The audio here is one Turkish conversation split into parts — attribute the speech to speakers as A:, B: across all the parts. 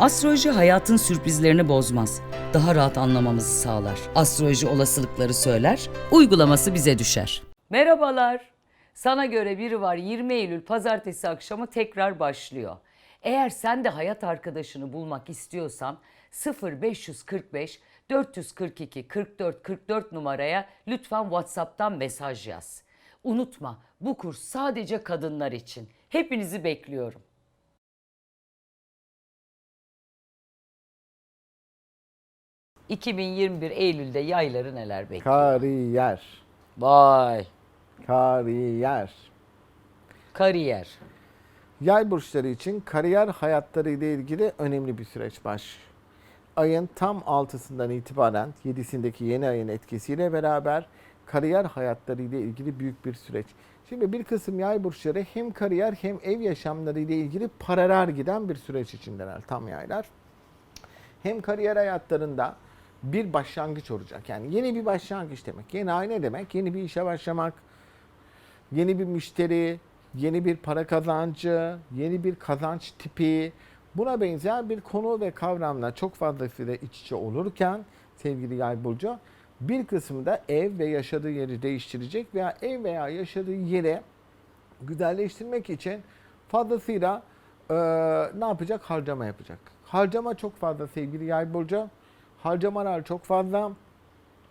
A: Astroloji hayatın sürprizlerini bozmaz. Daha rahat anlamamızı sağlar. Astroloji olasılıkları söyler, uygulaması bize düşer. Merhabalar. Sana göre biri var 20 Eylül pazartesi akşamı tekrar başlıyor. Eğer sen de hayat arkadaşını bulmak istiyorsan 0545 442 44 44 numaraya lütfen WhatsApp'tan mesaj yaz. Unutma bu kurs sadece kadınlar için. Hepinizi bekliyorum. ...2021 Eylül'de yayları neler bekliyor?
B: Kariyer.
A: Vay!
B: Kariyer.
A: Kariyer.
B: Yay burçları için kariyer hayatları ile ilgili önemli bir süreç baş. Ayın tam 6'sından itibaren 7'sindeki yeni ayın etkisiyle beraber kariyer hayatları ile ilgili büyük bir süreç. Şimdi bir kısım yay burçları hem kariyer hem ev yaşamları ile ilgili paralel giden bir süreç içindeler tam yaylar. Hem kariyer hayatlarında bir başlangıç olacak. Yani yeni bir başlangıç demek. Yeni ay ne demek? Yeni bir işe başlamak, yeni bir müşteri, yeni bir para kazancı, yeni bir kazanç tipi buna benzer bir konu ve kavramla çok fazlasıyla iç içe olurken sevgili yay burcu bir kısmı da ev ve yaşadığı yeri değiştirecek veya ev veya yaşadığı yere güzelleştirmek için fazlasıyla eee, ne yapacak? Harcama yapacak. Harcama çok fazla sevgili yay burcu. Harcamalar çok fazla.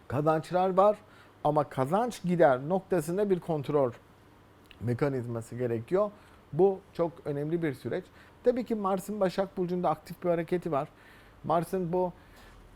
B: Kazançlar var ama kazanç gider noktasında bir kontrol mekanizması gerekiyor. Bu çok önemli bir süreç. Tabii ki Mars'ın Başak Burcu'nda aktif bir hareketi var. Mars'ın bu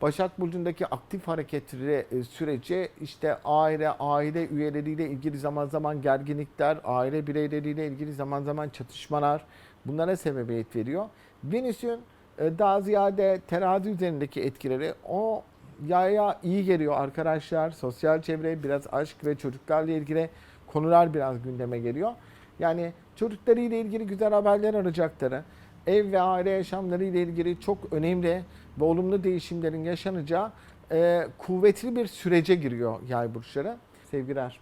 B: Başak Burcu'ndaki aktif hareketleri e, süreci işte aile, aile üyeleriyle ilgili zaman zaman gerginlikler, aile bireyleriyle ilgili zaman zaman çatışmalar bunlara sebebiyet veriyor. Venüs'ün daha ziyade terazi üzerindeki etkileri o yaya iyi geliyor arkadaşlar. Sosyal çevre, biraz aşk ve çocuklarla ilgili konular biraz gündeme geliyor. Yani çocuklarıyla ilgili güzel haberler alacakları, ev ve aile yaşamları ile ilgili çok önemli ve olumlu değişimlerin yaşanacağı e, kuvvetli bir sürece giriyor yay burçları. Sevgiler.